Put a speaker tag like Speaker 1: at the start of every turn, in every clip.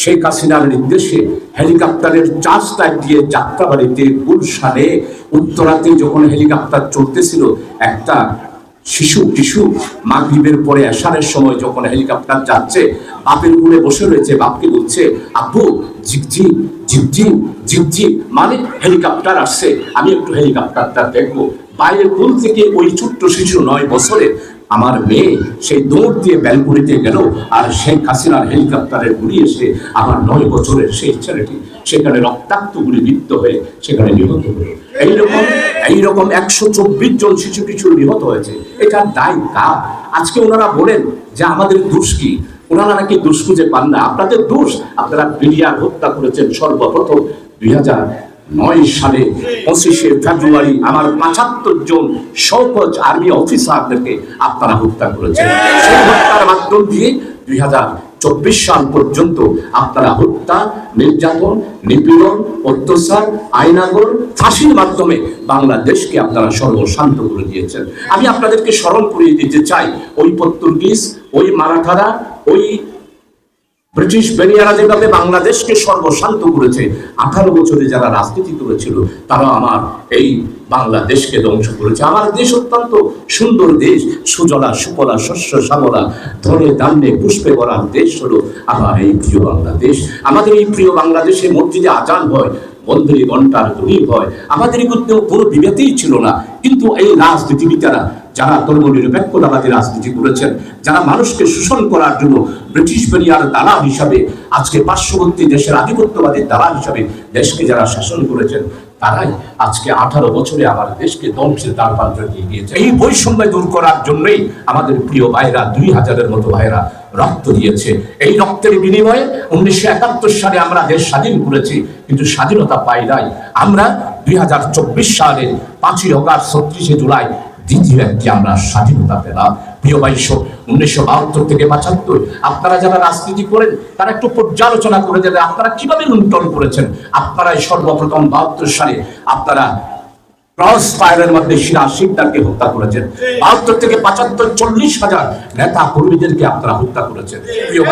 Speaker 1: শেখ হাসিনার নির্দেশে হেলিকপ্টারের চার্জ টাইপ দিয়ে যাত্রাবাড়িতে গুলশানে উত্তরাতে যখন হেলিকপ্টার চলতেছিল, একটা শিশু টিশু মাগরিবের পরে এশারের সময় যখন হেলিকপ্টার যাচ্ছে, বাপের উপরে বসে রয়েছে, বাপকে বলছে, আব্বু ঝিকঝিক ঝিকঝিক ঝিকঝিক মানে হেলিকপ্টার আসছে, আমি একটু হেলিকপ্টারটা দেখব। বাইরের কোল থেকে ওই ছোট্ট শিশু নয় বছরে আমার মেয়ে সেই দৌড় দিয়ে ব্যালকনিতে গেল আর শেখ হাসিনার হেলিকপ্টারের গুলি এসে আমার নয় বছরের সেই ছেলেটি সেখানে রক্তাক্ত গুলি লিপ্ত হয়ে সেখানে নিহত হলো। এইরকম এইরকম একশো চব্বিশ জন শিশু কিছু নিহত হয়েছে। এটার দায় কার? আজকে ওনারা বলেন যে আমাদের দোষ কি? ওনারা নাকি দোষ খুঁজে পান না। আপনাদের দোষ। আপনারা বিলিয়ার হত্যা করেছেন সর্বপ্রথম দুই হাজার নয় সালে পঁচিশে ফেব্রুয়ারি আমার পঁচাত্তর জন শৌকজ আর্মি অফিসারদেরকে আপনারা হত্যা করেছেন। সেই হত্যার মাধ্যম দিয়ে দুই হাজার চব্বিশ সাল পর্যন্ত আপনারা হত্যা, নির্যাতন, নিপীড়ন, অত্যাচার, আইনাগর, ফাঁসির মাধ্যমে বাংলাদেশকে আপনারা সর্বশান্ত করে দিয়েছেন। আমি আপনাদেরকে স্মরণ করিয়ে দিতে চাই, ওই পর্তুগিজ, ওই মারাঠারা, ওই ব্রিটিশ বেনিয়ারা যেভাবে বাংলাদেশকে সর্বশান্ত করেছে। আঠারো বছরে যারা রাজনীতি করেছিল, তারা আমার এই বাংলাদেশকে ধ্বংস করেছে। আমার দেশ অত্যন্ত সুন্দর দেশ, সুজলা সুফলা শস্য, শ্যামলা ধরে ধান্যে পুষ্পে ভরা দেশ হলো আমার এই প্রিয় বাংলাদেশ। আমাদের এই প্রিয় বাংলাদেশে মসজিদে আজান হয় মন্দিরে ঘণ্টার ধ্বনি হয়। আমাদের কিন্তু কোনো বিভেদই ছিল না। কিন্তু এই রাজনীতিবিদারা যারা ধর্ম নিরপেক্ষতাবাদী রাজনীতি করেছেন, যারা মানুষকে শোষণ করার জন্য ব্রিটিশ বেরিয়ার দালাল হিসাবে, আজকে পার্শ্ববর্তী দেশের আধিপত্যবাদী দালাল হিসাবে দেশকে যারা শাসন করেছেন, তারাই আজকে আঠারো বছরে আমার দেশকে ধ্বংসের দ্বার প্রান্তে নিয়ে গিয়েছে। এই বৈষম্য দূর করার জন্যই আমাদের প্রিয় ভাইরা, দুই হাজারের মতো ভাইরা রক্ত দিয়েছে। এই রক্তের বিনিময়ে উনিশশো একাত্তর সালে আমরা দেশ স্বাধীন করেছি, কিন্তু স্বাধীনতা পাই নাই। আমরা দুই হাজার চব্বিশ সালে পাঁচই অগাস্ট, ছত্রিশে জুলাই দ্বিতীয় একটি আমরা স্বাধীনতা পেলাম। প্রিয় বাইশ উনিশশো বাহাত্তর থেকে পঁচাত্তর, আপনারা যারা রাজনীতি করেন, তারা একটু পর্যালোচনা করে দেবে, আপনারা কীভাবে লুণ্ঠন করেছেন? আপনারাই সর্বপ্রথম বাহাত্তর সালে আপনারা ক্রস ফায়ারের মধ্যে হত্যা করেছেন। বাহাত্তর থেকে চল্লিশ হাজার নেতা কর্মীদেরকে আপনারা হত্যা করেছেন। প্রিয়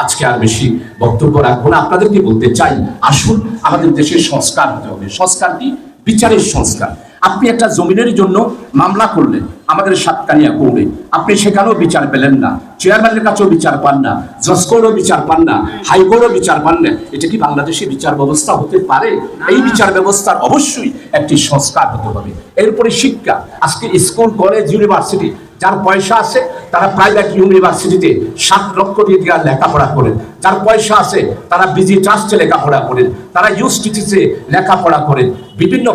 Speaker 1: আজকে আর বেশি বক্তব্য রাখব না। আপনাদেরকে বলতে চাই, আসুন আমাদের দেশের সংস্কার হতে হবে। সংস্কারটি বিচারের সংস্কার। আপনি একটা জমিনের জন্য মামলা করলেন, আমাদের সাতকানিয়া কৌড়ে আপনি সেখানেও বিচার পেলেন না চেয়ারম্যানের কাছেও বিচার পান না জসকোরও বিচার পান না হাইকোর্টও বিচার পান না। এটা কি বাংলাদেশে বিচার ব্যবস্থা হতে পারে? এই বিচার ব্যবস্থার অবশ্যই একটি সংস্কার হতে হবে। এরপরে শিক্ষা। আজকে স্কুল, কলেজ ইউনিভার্সিটি যার পয়সা আছে তারা প্রাইভেট ইউনিভার্সিটিতে সাত লক্ষ দিয়ে লেখাপড়া করেন। যার পয়সা আছে, তারা বিজি ট্রাস্টে লেখাপড়া করেন। তারা ইউসটিটিতে লেখাপড়া করেন। বিভিন্ন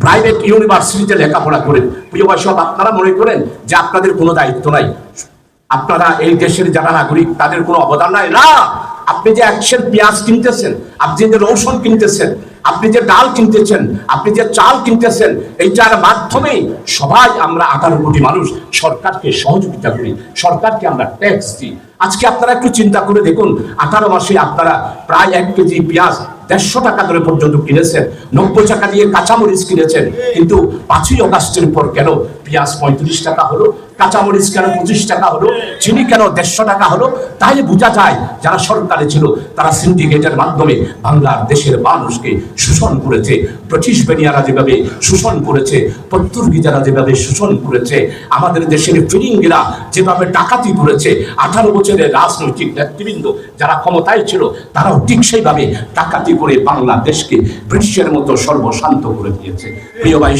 Speaker 1: প্রাইভেট ইউনিভার্সিটিতে লেখাপড়া করেন। প্রিয় সব আপনারা মনে করেন যে আপনাদের কোনো দায়িত্ব নাই? আপনারা এই দেশের যারা নাগরিক, তাদের কোনো অবদান নাই? না! আপনি যে একশের পেঁয়াজ কিনতেছেন, আপনি যে রৌশন কিনতেছেন আপনি যে ডাল কিনতেছেন, আপনি যে চাল কিনতেছেন, এইটার মাধ্যমে সবাই আমরা আঠারো কোটি মানুষ সরকারকে সহযোগিতা করি, সরকারকে আমরা ট্যাক্স দিই। আজকে আপনারা একটু চিন্তা করে দেখুন, আঠারো মাসে আপনারা প্রায় এক কেজি পেঁয়াজ দেড়শো টাকা ধরে পর্যন্ত কিনেছেন, নব্বই টাকা দিয়ে কাঁচামরিচ কিনেছেন, কিন্তু পাঁচই অগাস্টের পর কেন পেঁয়াজ পঁয়ত্রিশ টাকা হলো, কাঁচামরিচ কেন পঁচিশ টাকা হলো, চিনি কেন দেড়শো টাকা হলো, তাহলে বোঝা যায় যারা সরকারে ছিল, তারা সিন্ডিকেটের মাধ্যমে বাংলার দেশের মানুষকে শোষণ করেছে। ব্রিটিশ বেনিয়ারা যেভাবে শোষণ করেছে, পর্তুগিজারা যেভাবে শোষণ করেছে, আমাদের দেশের ফিরিঙ্গিরা যেভাবে ডাকাতি করেছে, আঠারো বছরের রাজনৈতিক নেতৃবৃন্দ যারা ক্ষমতায় ছিল, তারাও ঠিক সেইভাবে ডাকাতি করে বাংলাদেশকে ব্রিটিশের মতো সর্বশান্ত করে দিয়েছে। প্রিয় ভাই